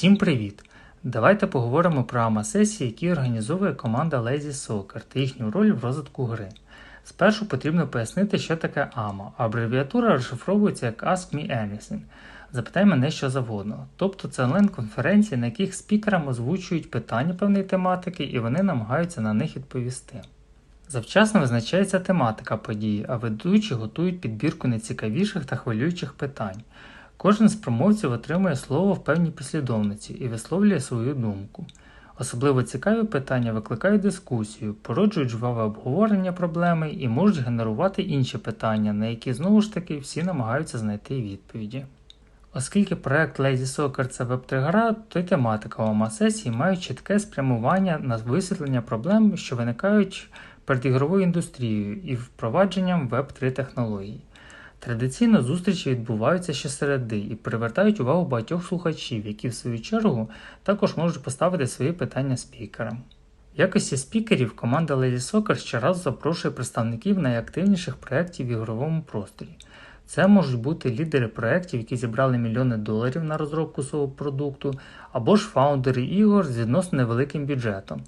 Всім привіт! Давайте поговоримо про АМА-сесії, які організовує команда Lazy Soccer та їхню роль в розвитку гри. Спершу потрібно пояснити, що таке AMA. Абревіатура розшифровується як Ask Me Anything. Запитай мене що завгодно. Тобто це онлайн-конференції, на яких спікерам озвучують питання певної тематики і вони намагаються на них відповісти. Завчасно визначається тематика події, а ведучі готують підбірку найцікавіших та хвилюючих питань. Кожен з промовців отримує слово в певній послідовниці і висловлює свою думку. Особливо цікаві питання викликають дискусію, породжують жваве обговорення проблеми і можуть генерувати інші питання, на які знову ж таки всі намагаються знайти відповіді. Оскільки проект Lazy Soccer це веб-3 гра, то й тематика ОМА сесії має чітке спрямування на висвітлення проблем, що виникають перед ігровою індустрією і впровадженням веб-3 технологій. Традиційно зустрічі відбуваються щосереди і привертають увагу багатьох слухачів, які в свою чергу також можуть поставити свої питання спікерам. В якості спікерів команда Lazy Soccer щоразу запрошує представників найактивніших проєктів в ігровому просторі. Це можуть бути лідери проєктів, які зібрали мільйони доларів на розробку свого продукту, або ж фаундери ігор з відносно невеликим бюджетом.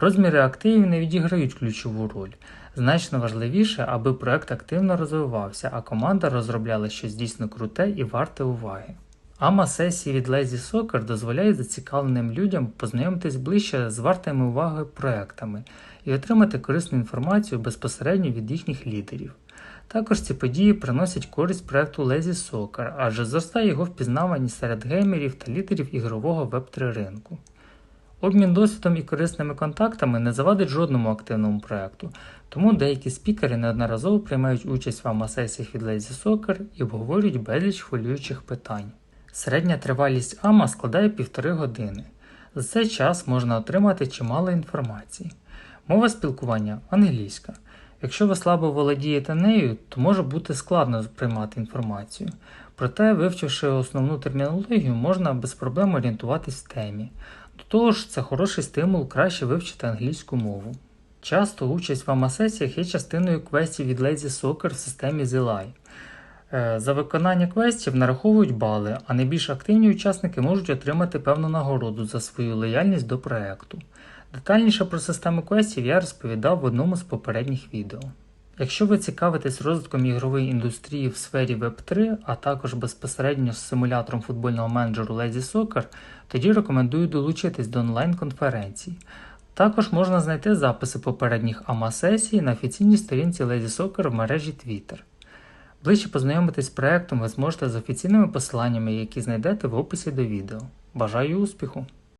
Розміри активів не відіграють ключову роль. Значно важливіше, аби проект активно розвивався, а команда розробляла щось дійсно круте і варте уваги. Ама сесії від Lazy Soccer дозволяють зацікавленим людям познайомитись ближче з вартими уваги проектами і отримати корисну інформацію безпосередньо від їхніх лідерів. Також ці події приносять користь проекту Lazy Soccer, адже зростає його впізнаваність серед геймерів та лідерів ігрового Web3 ринку. Обмін досвідом і корисними контактами не завадить жодному активному проекту, тому деякі спікери неодноразово приймають участь в АМА-сесіях від Lazy Soccer і обговорюють безліч хвилюючих питань. Середня тривалість АМА складає півтори години. За цей час можна отримати чимало інформації. Мова спілкування англійська. Якщо ви слабо володієте нею, то може бути складно приймати інформацію. Проте, вивчивши основну термінологію, можна без проблем орієнтуватись в темі. До це хороший стимул краще вивчити англійську мову. Часто участь в АМА-сесіях є частиною квестів від Lazy Soccer в системі ZLI. Е, за виконання квестів нараховують бали, а найбільш активні учасники можуть отримати певну нагороду за свою лояльність до проекту. Детальніше про систему квестів я розповідав в одному з попередніх відео. Якщо ви цікавитесь розвитком ігрової індустрії в сфері Web3, а також безпосередньо з симулятором футбольного менеджеру Lazy Soccer, тоді рекомендую долучитись до онлайн-конференцій. Також можна знайти записи попередніх АМА-сесій на офіційній сторінці Lazy Soccer в мережі Twitter. Ближче познайомитись з проектом ви зможете з офіційними посиланнями, які знайдете в описі до відео. Бажаю успіху!